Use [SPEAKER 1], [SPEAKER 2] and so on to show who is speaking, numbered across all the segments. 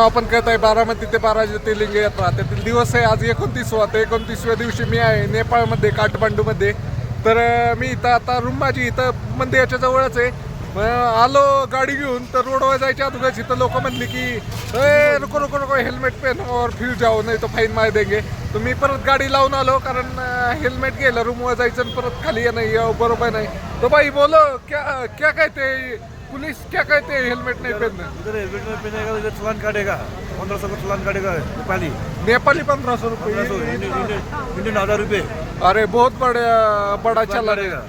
[SPEAKER 1] आपण कळत आहे बारामती ते बारा ज्योतिर्लिंग यात्रा. त्यातील दिवस आहे आज एकोणतीसवा. तर एकोणतीसव्या दिवशी मी आहे नेपाळमध्ये काठमांडूमध्ये. तर मी इथं आता रूम माझी इथं मंदिराच्या जवळच आहे. आलो गाडी घेऊन तर रोडवर जायच्या अगोदरच इथं लोक म्हणली की ए रुको रुको रुको हेल्मेट पेन और जाऊ नाही तो फाईन मार देंगे. तर मी परत गाडी लावून आलो कारण हेल्मेट गेलं रूमवर जायचं आणि परत खाली ये नाही बरोबर नाही. तर बाई बोलो क्या क्या काय ते पुलिस क्या कहते हेल्मेट नहीं पहनना?
[SPEAKER 2] इधर हेलमेट में पहनेगा इधर चलान काटेगा। पंद्रह सौ का चलान काटेगा नेपाली।
[SPEAKER 1] नेपाली पंद्रह सौ रुपये।
[SPEAKER 2] इंडियन हजार रुपये।
[SPEAKER 1] अरे बहुत बड़ा बड़ा चला
[SPEAKER 2] काटेगा।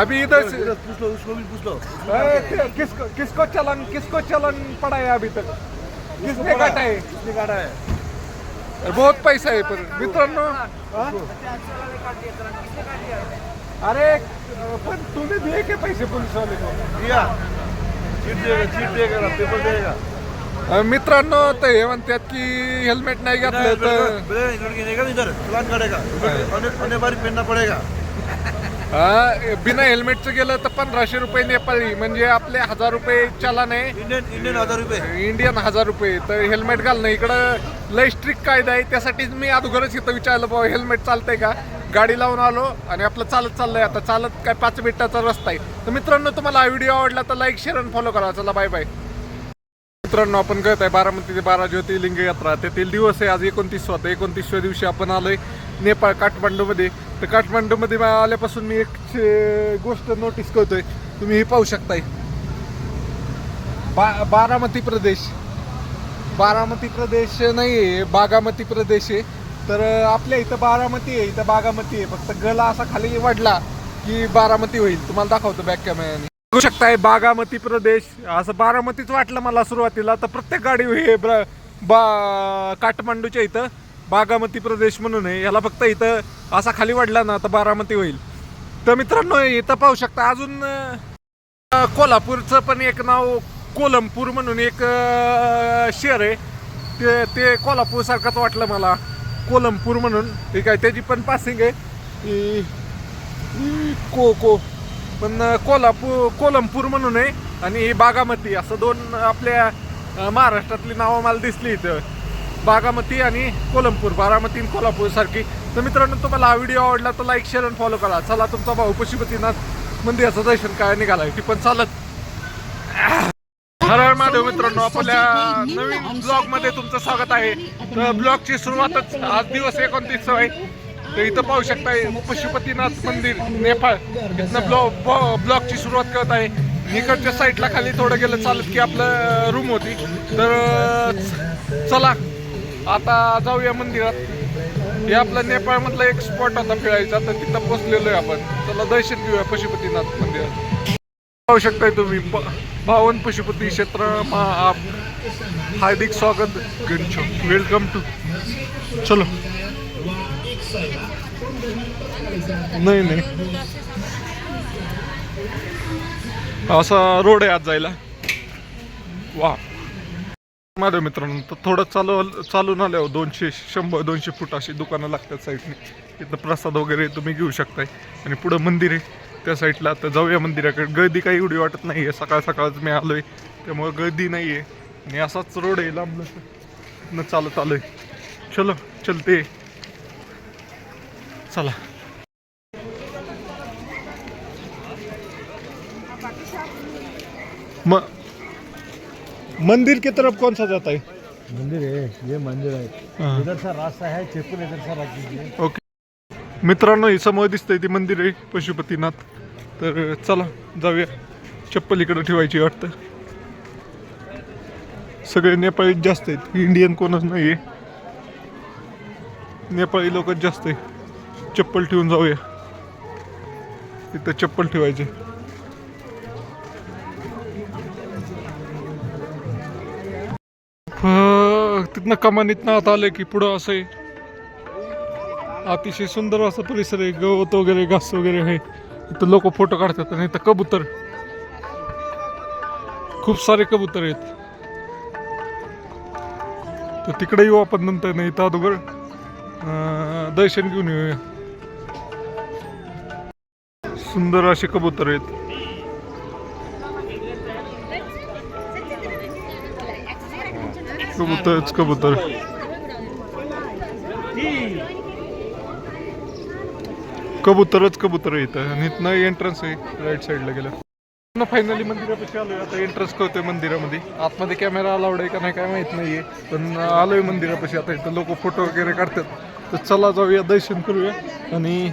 [SPEAKER 1] अभी इधर से
[SPEAKER 2] पूछ लो उसको भी पूछ लो।
[SPEAKER 1] किसको किसको चलन किसको चलन पड़ा है अभी तक? किसने काटा है?
[SPEAKER 2] किसने काटा है?
[SPEAKER 1] बहुत पैसा आहे पण मित्रांनो हा? अरे पण तुम्ही दिए के पैसे पुलिस वाले को
[SPEAKER 2] दिया चीट देगा चीट देगा ना पेपर देगा
[SPEAKER 1] अ, मित्रांनो तर हे म्हणतात की हेल्मेट नाही घातलं तर
[SPEAKER 2] देगा इधर चलान काटेगा अन्य बारी पहनना पड़ेगा
[SPEAKER 1] हा, बिना हेल्मेटचं गेलं तर पंधराशे रुपये नेपाळी म्हणजे आपले हजार रुपये चलन आहे
[SPEAKER 2] इंडियन इंडियन हजार रुपये
[SPEAKER 1] इंडियन हजार रुपये तर हेल्मेट घालणं इकडं लय स्ट्रिक्ट कायदा आहे त्यासाठीच मी अगोदरच इथं विचारलं बाबा हेल्मेट चालतंय का गाडी लावून आलो आणि आपलं चालत चाललंय. आता चालत काय पाच मिनिटाचा रस्ता आहे. तर मित्रांनो तुम्हाला हा व्हिडिओ आवडला तर लाईक शेअर आणि फॉलो करा. चला बाय बाय मित्रांनो आपण कळत आहे बारामती ते बारा ज्योतिर्लिंग यात्रा. तेथील दिवस आहे आज एकोणतीसवा. तर एकोणतीसव्या दिवशी आपण आलोय नेपाळ काठमांडूमध्ये. तर काठमांडूमध्ये आल्यापासून मी एक गोष्ट नोटीस करतोय. तुम्ही हे पाहू शकताय. बा बारामती प्रदेश. बारामती प्रदेश नाही आहे बागामती प्रदेश आहे. तर आपल्या इथं बारामती आहे इथं बागामती आहे. फक्त गला असा खाली वाढला की बारामती होईल. तुम्हाला दाखवतो बॅक कॅमेऱ्याने बघू शकताय बागामती प्रदेश. असं बारामतीच वाटलं मला सुरुवातीला. तर प्रत्येक गाडी हे ब्र- बा काठमांडूच्या इथं बागामती प्रदेश म्हणून आहे. याला फक्त इथं असा खाली वाढला ना तर बारामती होईल. तर मित्रांनो इथं पाहू शकता अजून कोल्हापूरचं पण एक नाव कोलमपूर म्हणून एक शहर आहे. ते ते कोल्हापूरसारखंच वाटलं मला. कोलमपूर म्हणून. ठीक आहे त्याची पण पासिंग आहे. को को. पण कोल्हापूर कोलमपूर म्हणून आहे. आणि ही बागामती असं दोन आपल्या महाराष्ट्रातली नावं मला दिसली इथं. बागामती आणि कोलमपूर बारामती आणि कोल्हापूर सारखी. तर मित्रांनो तुम्हाला हा व्हिडिओ आवडला तर लाईक शेअर आणि फॉलो करा. चला तुमचा भाऊ पशुपतीनाथ मंदिराचं दर्शन काय निघालाय ती पण चालत. महादेव मित्रांनो आपल्या नवीन ब्लॉगमध्ये तुमचं स्वागत आहे. तर ब्लॉगची सुरुवातच आज दिवस एकोणतीस आहे. तर इथं पाहू शकताय पशुपतीनाथ मंदिर नेपाळ. इथनं ब्लॉग ब्लॉगची सुरुवात करत आहे. इकडच्या साईडला खाली थोडं गेलं चालत की आपलं रूम होती. तर चला आता जाऊया मंदिरात. हे आपलं नेपाळमधला एक स्पॉट होता फिरायचा. तर तिथं पोचलेलो आहे आपण. चला दर्शन घेऊया पशुपतीनाथ मंदिरात. पाहू शकताय तुम्ही. बावन पावन पशुपती क्षेत्र आप हार्दिक स्वागत गणछो वेलकम टू चलो. नाही नाही. असा रोड आहे आज जायला. वा. माझ्या मित्रांनो तर थोडं चालू चालून आल्यावर दोनशे शंभर दोनशे फूट अशी दुकानं लागतात साईडने तिथं प्रसाद वगैरे तुम्ही घेऊ शकताय. आणि पुढं मंदिर आहे. त्या साईडला तर जाऊया मंदिराकडे. गर्दी काही एवढी वाटत नाही आहे सकाळ सकाळच मी आलोय. त्यामुळे गर्दी नाही आहे आणि असाच रोड आहे लांब न चालत आलोय. चलो चलते. चला. म मंदिर की तरफ कौन सा जाता है?
[SPEAKER 2] मंदिर है ये मंदिर है। इधर सा रास्ता है चप्पल इधर सा
[SPEAKER 1] ओके. मित्रांनो हे समोर दिसतंय ते मंदिर आहे पशुपतीनाथ. तर चला जाऊया. चप्पल इकडं ठेवायची वाटतं. सगळे नेपाळीच जास्त आहेत. इंडियन कोणच नाही आहे नेपाळी लोकच जास्त आहे चप्पल ठेवून जाऊया. तिथं चप्पल ठेवायचे. तिथनं कमानीतनं आता आलं की पुढं असं आहे. अतिशय सुंदर असा परिसर आहे. गवत वगैरे घास वगैरे आहे. इथं लोक फोटो काढतात आणि इथं कबूतर. खूप सारे कबूतर आहेत. तर तिकडे येऊ आपण नंतर नाही इथं अगोदर दर्शन घेऊन येऊया. सुंदर असे कबूतर आहेत.
[SPEAKER 3] Accelerate.
[SPEAKER 1] कबूतरच कबूतर. कबूतरच कबूतर इथं. आणि इथनं एंट्रन्स आहे राईट साईडला गेलं. फायनली मंदिरापाशी आलोय. आता एंट्रन्स करतोय मंदिरामध्ये. आतमध्ये कॅमेरा अलाउड आहे का नाही काय माहीत नाहीये. पण आलोय मंदिरापाशी. आता इथं लोक फोटो वगैरे काढतात. तर चला जाऊया दर्शन करूया. आणि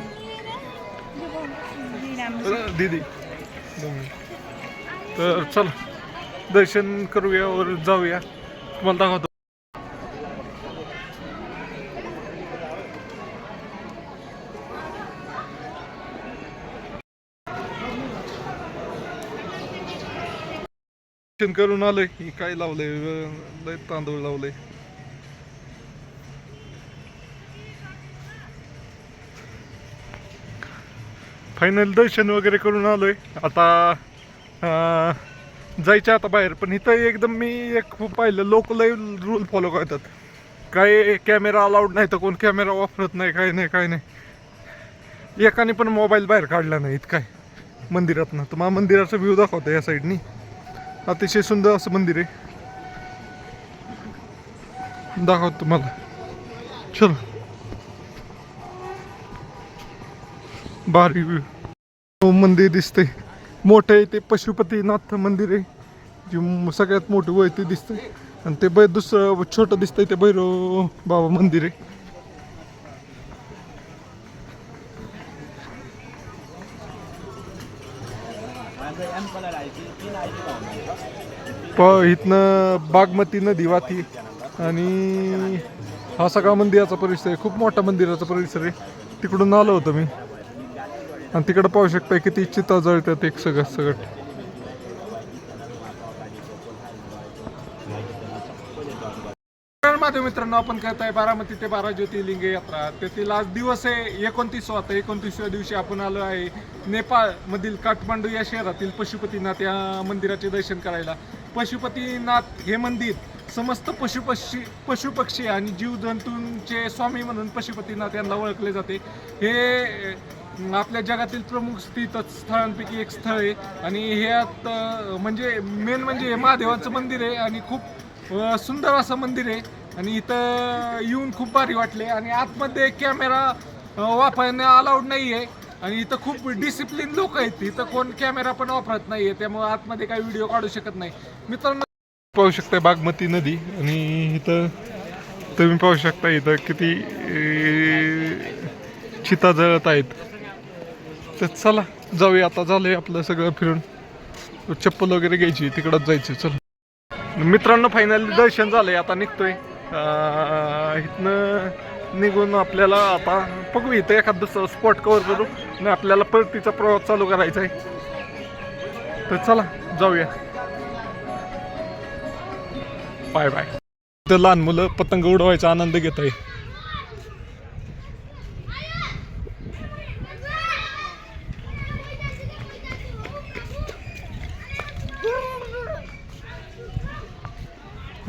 [SPEAKER 1] दिदी दीदी. तर चला दर्शन करूया वर जाऊया. तुम्हाला दाखवतो. करून आलोय की काय लावलंय? लय तांदूळ लावलंय. फायनल दर्शन वगैरे करून आलोय. आता जायचं आता बाहेर. पण इथं एकदम मी एक पाहिलं लोक लय रूल फॉलो करतात. काय कॅमेरा अलाउड नाही तर कोण कॅमेरा वापरत नाही काय नाही काय नाही. एकाने पण मोबाईल बाहेर काढला नाही इतकाय काय मंदिरातनं. तर मग मंदिराचा व्ह्यू दाखवतो या साईडनी अतिशय सुंदर असं मंदिर आहे. दाखवतो तुम्हाला. चल. भारी व्ह्यू हो, मंदिर दिसते मोठं आहे ते पशुपतीनाथ मंदिर आहे. जे सगळ्यात मोठं वय ते दिसतंय. आणि ते बै दुसरं छोटं दिसतंय ते भैरव बाबा मंदिर आहे. प इथनं बागमती नदी वाती आणि हा सगळा मंदिराचा परिसर आहे. खूप मोठा मंदिराचा परिसर आहे. तिकडून आलो होतो मी. आणि तिकडं पाहू शकता किती चिता जळतात एक सगळं सगळं. तर मित्रांनो आपण करत आहे बारामती ते बारा ज्योतिर्लिंग यात्रा. तेथील आज दिवस आहे एकोणतीसवा आता एकोणतीसव्या दिवशी आपण आलो आहे नेपाळमधील काठमांडू या शहरातील पशुपतीनाथ या मंदिराचे दर्शन करायला. पशुपतीनाथ हे मंदिर समस्त पशुपक्षी पशुपक्षी आणि जीवजंतूंचे स्वामी म्हणून पशुपतीनाथ यांना ओळखले जाते. हे आपल्या जगातील प्रमुख स्थित स्थळांपैकी एक स्थळ आहे आणि ह्यात म्हणजे मेन म्हणजे हे महादेवाचं मंदिर आहे आणि खूप सुंदर असं मंदिर आहे. आणि इथं येऊन खूप भारी वाटले. आणि आतमध्ये कॅमेरा वापरणे अलाउड नाही आहे आणि इथं खूप डिसिप्लिन लोक आहेत. इथं कोण कॅमेरा पण वापरत नाही आहे त्यामुळे आतमध्ये काही व्हिडिओ काढू शकत नाही. मित्रांनो पाहू शकता बागमती नदी. आणि इथं तुम्ही पाहू शकता इथं किती चिता जळत आहेत. तर चला जाऊया आता. झालंय आपलं सगळं फिरून. चप्पल वगैरे घ्यायची. तिकडंच जायचं. चला. मित्रांनो फायनली दर्शन झालंय. आता निघतोय. इथनं निघून आपल्याला आता बघू इथं एखादं दुसरं स्पॉट कवर करू आणि आपल्याला परतीचा प्रवास चालू करायचा आहे. तर चला जाऊया. Bye bye. इथं लहान मुलं पतंग उडवायचा आनंद घेत आहे.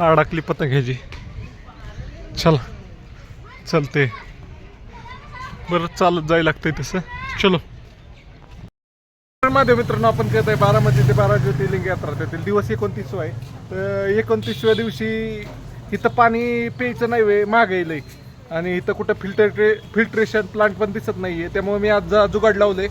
[SPEAKER 1] अडकली पतंग ह्याची. चला चलते. बरं चालत जायला लागतंय तसं. चलो. माझ्या मित्रांनो आपण कहत आहे बारामती ते बारा ज्योतिर्लिंग यात्रा. त्यातील दिवस एकोणतीसवा आहे तर एकोणतीसव्या दिवशी इथं पाणी प्यायचं नाही वे महाग येईल आणि इथं कुठं फिल्टर फिल्ट्रेशन प्लांट पण दिसत नाही आहे त्यामुळे मी आज जुगाड जुगाड लावले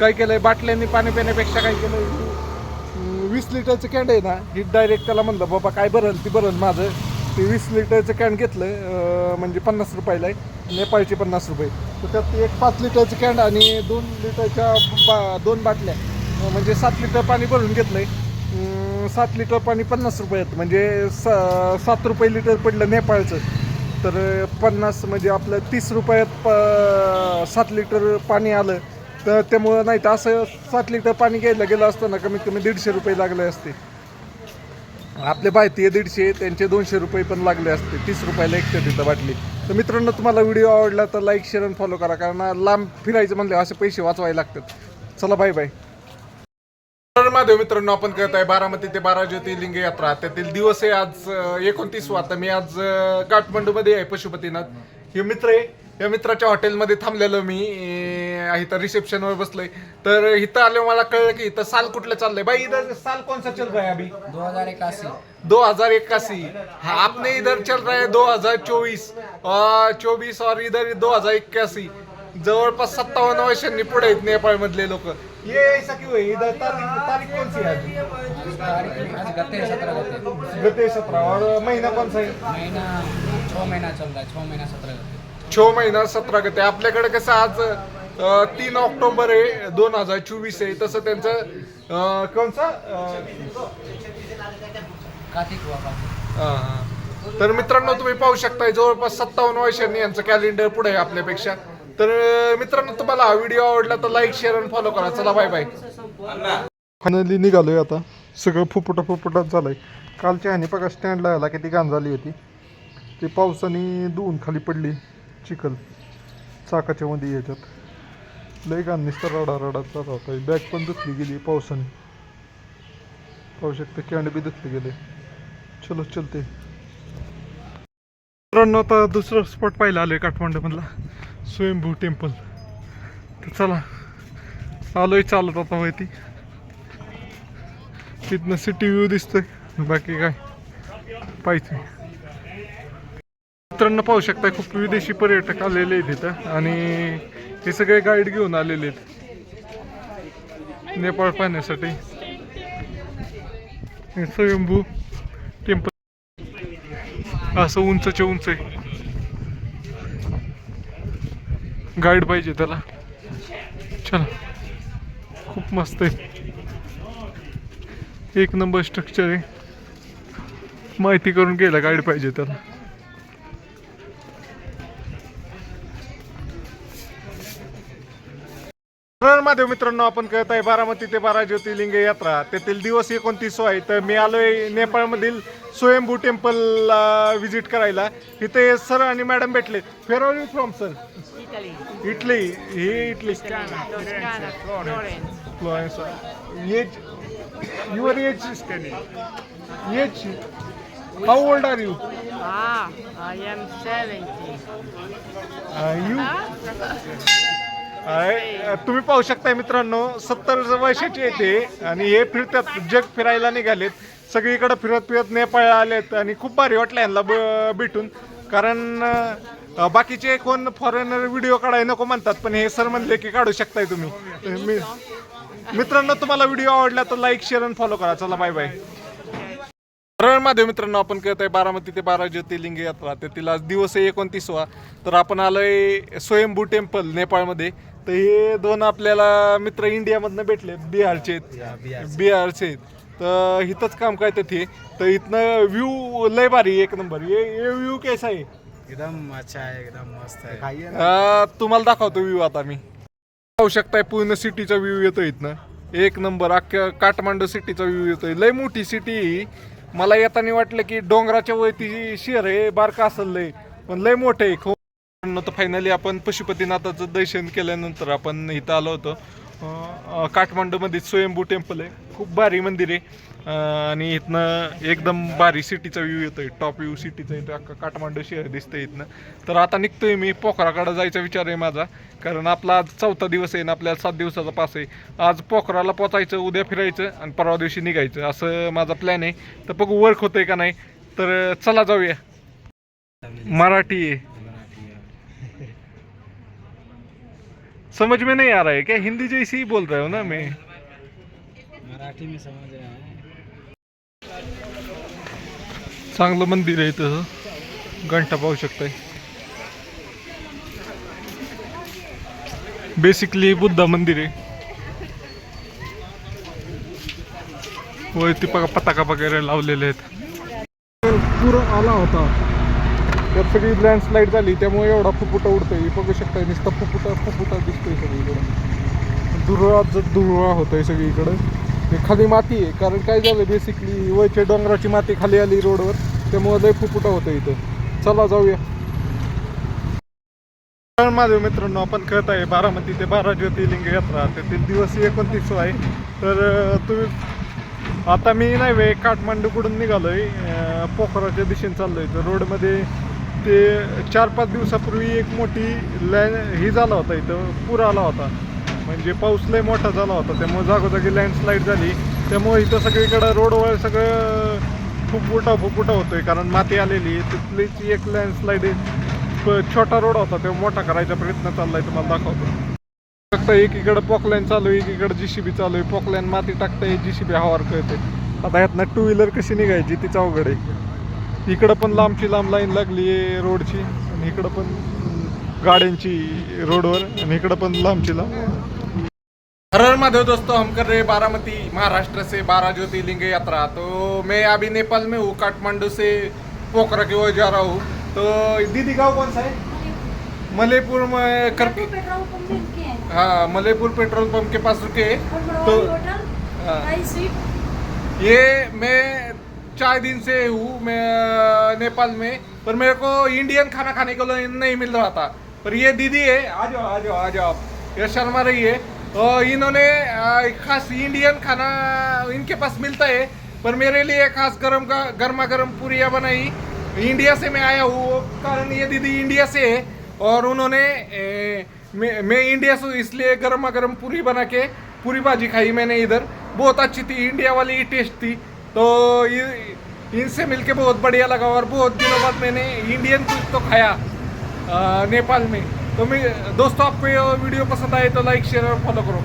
[SPEAKER 1] काय केलं आहे बाटल्यांनी पाणी पिण्यापेक्षा काय केलं आहे वीस लिटरचं कॅन्ड आहे ना ही डायरेक्ट त्याला म्हणलं बाबा काय भरल ती भरल माझं. ते वीस लिटरचं कॅन घेतलं म्हणजे पन्नास रुपयाला आहे. नेपाळचे पन्नास रुपये. तर त्यात एक पाच लिटरचं कॅन आणि दोन लिटरच्या बा दोन बाटल्या. म्हणजे सात लिटर पाणी भरून घेतलं आहे सात लिटर पाणी पन्नास रुपयात म्हणजे सा सात रुपये लिटर पडलं नेपाळचं. तर पन्नास म्हणजे आपलं तीस रुपयात प सात लिटर पाणी आलं. तर त्यामुळं नाही तर असं सात लिटर पाणी घ्यायला गेलं असतं ना कमीत कमी दीडशे रुपये लागले असते. आपले भारतीय दीडशे त्यांचे दोनशे रुपये पण लागले असते. तीस रुपयाला एक तिथं बाटली तर मित्रांनो तुम्हाला व्हिडिओ आवडला तर लाईक शेअर आणि फॉलो करा. कारण लांब फिरायचं म्हणले असे पैसे वाचवायला लागतात. चला बाय बाय तर महादेव मित्रांनो आपण करत आहे बारामती ते बारा ज्योतिर्लिंग यात्रा. त्यातील दिवस आहे आज एकोणतीस आता मी आज काठमांडू मध्ये आहे पशुपतीनाथ. हे मित्र आहे. या मित्राच्या हॉटेलमध्ये थांबलेलो मी. अं, इथं रिसेप्शनवर बसलोय. तर इथं आले मला कळलं की इथं साल कुठलं चाललंय? भाई इधर साल कौन सा चल रहा है अभी?
[SPEAKER 3] दो हजार इक्यासी.
[SPEAKER 1] दो हजार इक्यासी. हाँ आपने इधर चल रहा है दो हजार चोवीस चोवीस और इधर दो हजार इक्यासी. जवळपास सत्तावन्न वर्षांनी पुढे आहेत नेपाळ मधले लोक. ये ऐसा क्यों है? इधर तारीख तारीख कौन सी है आज?
[SPEAKER 3] तारीख आज गते है सत्रह गते
[SPEAKER 1] गते सत्रह और महीना कौन सा है
[SPEAKER 3] महीना छः महीना चल रहा है छः महीना सत्रह गते.
[SPEAKER 1] छो महिना सतरा गते. आपल्याकडे कसं आज तीन ऑक्टोबर आहे दोन हजार चोवीस आहे. तसं त्यांचं कोणचा? तर मित्रांनो तुम्ही पाहू शकताय जवळपास सत्तावन्न वर्षांनी यांचं कॅलेंडर पुढे आहे आपल्यापेक्षा. तर मित्रांनो तुम्हाला हा व्हिडिओ आवडला तर लाईक शेअर आणि फॉलो करा. चला बाय बाय फायनली निघालोय आता. सगळं फुपुटा फुपुटात झालंय. कालच्या ह्याने बघा स्टँडला यायला किती घाण झाली होती. ती पावसाने धुवून खाली पडली चिखल. चाकाच्या मध्ये याच्यात. लई का नुसतं रडा रडा जात होता. बॅग पण धुतली गेली पावसाने. पाहू शकता कॅन्ड बी धुतले गेले. चलो चलते. मित्रांनो आता दुसरं स्पॉट पाहिलं आलोय काठमांडूमधला. स्वयंभू टेम्पल तर चला आलोय चालत आता माहिती तिथनं सिटी व्ह्यू दिसतोय. बाकी काय? पाहिजे मित्रांनो पाहू शकता खूप विदेशी पर्यटक आलेले आहेत तिथं आणि हे सगळे गाईड घेऊन आलेले आहेत. नेपाळ पाहण्यासाठी. हे स्वयंभू टेम्पल असं उंचच्या उंच आहे. गाईड पाहिजे त्याला. चला. खूप मस्त आहे. एक नंबर स्ट्रक्चर आहे. माहिती करून गेला गाईड पाहिजे त्याला. महादेव मित्रांनो आपण कळत आहे बारामती ते बारा ज्योतिर्लिंग यात्रा. तेथील दिवस एकोणतीस आहे. तर मी आलोय नेपाळमधील स्वयंभू टेम्पल विजिट करायला. इथे सर आणि मॅडम भेटले फेर are you from sir Italy. हे Italy. Florence age your age age how old are you
[SPEAKER 4] I am 70.
[SPEAKER 1] You
[SPEAKER 4] Ah,
[SPEAKER 1] तुम्ही पाहू शकताय मित्रांनो सत्तर वर्षाची येते आणि हे फिरतात जग फिरायला निघालेत. सगळीकडे फिरत फिरत नेपाळ आलेत आणि खूप भारी वाटलं यांना ब- भेटून. कारण बाकीचे कोण फॉरेनर व्हिडिओ काढाय नको म्हणतात पण हे सर म्हणले की काढू शकताय तुम्ही. मित्रांनो तुम्हाला व्हिडिओ आवडला तर लाईक शेअर आणि फॉलो करा. चला बाय बाय हर मित्रांनो आपण करत आहे बारामती ते बारा ज्योतिर्लिंग यात्रा तर तिला दिवस एकोणतीसवा. तर आपण आलोय स्वयंभू टेम्पल नेपाळमध्ये. तर हे दोन आपल्याला मित्र इंडियामधनं भेटले बिहारचे आहेत. बिहारचे. आहेत. तर इथंच काम काय ते तर इथनं व्ह्यू लय भारी एक नंबर. ये ये व्ह्यू कैसा आहे?
[SPEAKER 3] एकदम अच्छा है एकदम मस्त है
[SPEAKER 1] अं, तुम्हाला दाखवतो व्ह्यू आता मी. पाहू शकताय पूर्ण सिटीचा व्ह्यू येतो इथनं. एक नंबर अख्ख्या काठमांडू सिटीचा व्ह्यू येतोय. लय मोठी सिटी ही. मला येताना वाटलं की डोंगराच्या वरती शहर आहे बारका असेल लय. पण लय मोठं आहे खूप तर फायनली आपण पशुपतीनाथाचं दर्शन केल्यानंतर आपण इथं आलो होतो. काठमांडूमध्ये स्वयंभू टेम्पल आहे. खूप भारी मंदिर आहे. आणि इथनं एकदम भारी सिटीचा व्ह्यू येतोय. टॉप व्ह्यू सिटीचा येतोय अख्खा काठमांडू शहर दिसतंय इथनं. तर आता निघतोय मी पोखराकडे जायचा विचार आहे माझा. कारण आपला आज चौथा दिवस आहे आणि आपल्याला सात दिवसाचा पास आहे. आज पोखराला पोचायचं उद्या फिरायचं आणि परवा दिवशी निघायचं. असं माझा प्लॅन आहे. तर बघू वर्क होतंय का नाही. तर चला जाऊया. मराठी आहे. समझ में नहीं आ रहा है क्या? हिंदी जैसी ही बोल रहे हो ना मैं।
[SPEAKER 3] मराठी में समझ रहे हैं।
[SPEAKER 1] चांगलं मंदिर आहे तसं घंटा पाहू शकताय. बेसिकली बुद्धा मंदिर आहे. वरती पताका वगैरे लावलेले आहेत. पुरं आला होता. त्यात सगळी लँडस्लाईड झाली त्यामुळे एवढा फुफुटा उडतोय. बघू शकताय नुसता फुफुटा फुफुटा दिसतोय सगळीकडे. धुरळा धुरळा होतोय सगळीकडं. हे खाली माती आहे कारण काय झालं बेसिकली वयच्या डोंगराची माती खाली आली रोडवर त्यामुळे लय फुफुटा होतं इथं. चला जाऊया. तर माझे मित्रांनो आपण कळत आहे बारामती ते बारा ज्योतिर्लिंग यात्रा. तेथील दिवस एकोणतीस आहे. तर तुम्ही आता मी नाही वे काठमांडूकडून निघालोय. आहे पोखराच्या दिशेने चाललोय. तर रोडमध्ये ते चार पाच दिवसापूर्वी एक मोठी लँड ही झाला होता इथं पूर आला होता. म्हणजे पाऊस लय मोठा झाला होता त्यामुळे जागोजागी लँडस्लाईड झाली. त्यामुळे इथं सगळीकडं रोडवर सगळं फुफुटा फुपुटा होतोय कारण माती आलेली आहे. तिथलीच एक लँडस्लाईड छोटा रोड होता तो मोठा करायचा प्रयत्न चाललाय तुम्हाला दाखवतो. फक्त एकीकडे पॉकलाईन चालू आहे एकीकडे जीसीबी चालू आहे. पॉकलाईन माती टाकताय जीसीबी हवार कळते आता यातनं टू व्हीलर कशी निघायची तीच अवघड आहे. इकडं पण लांबची लांब लाईन लागली आहे रोडची आणि इकडं पण गाड्यांची रोडवर आणि इकडं पण लांबची लांब. हर हर महादेव दोस्तों हम कर रहे हैं बारामती महाराष्ट्र से बारह ज्योतिर्लिंग यात्रा। तो मैं अभी नेपाल में हूँ काठमांडू से पोखरा की ओर जा रहा हूँ। तो दीदी गाँव कौन सा है? मलेपुर में कर
[SPEAKER 5] हैं।
[SPEAKER 1] मलेपुर पेट्रोल पंप के पास रुके तो हाँ। ये मैं चार दिन से हूँ मैं नेपाल में पर मेरे को इंडियन खाना खाने को नहीं मिल रहा था। पर ये दीदी है आ जाओ आ जाओ आ जाओ ये शर्मा रही है। और इन्होंने खास इंडियन खाना इनके पास मिलता है पर मेरे लिए खास गर्म का गर्मा गर्म पूरिया बनाई। इंडिया से मैं आया हूँ कारण ये दीदी इंडिया से है और उन्होंने ए, मैं, मैं इंडिया से इसलिए गर्मा गर्म पूरी बना के पूरी भाजी खाई मैंने इधर। बहुत अच्छी थी इंडिया वाली टेस्ट थी। तो ये इनसे मिलके बहुत बढ़िया लगा और बहुत दिनों बाद मैंने इंडियन कुछ तो खाया नेपाल में। तो मैं दोस्तों आपको ये वीडियो पसंद आए तो लाइक शेयर और फॉलो करो।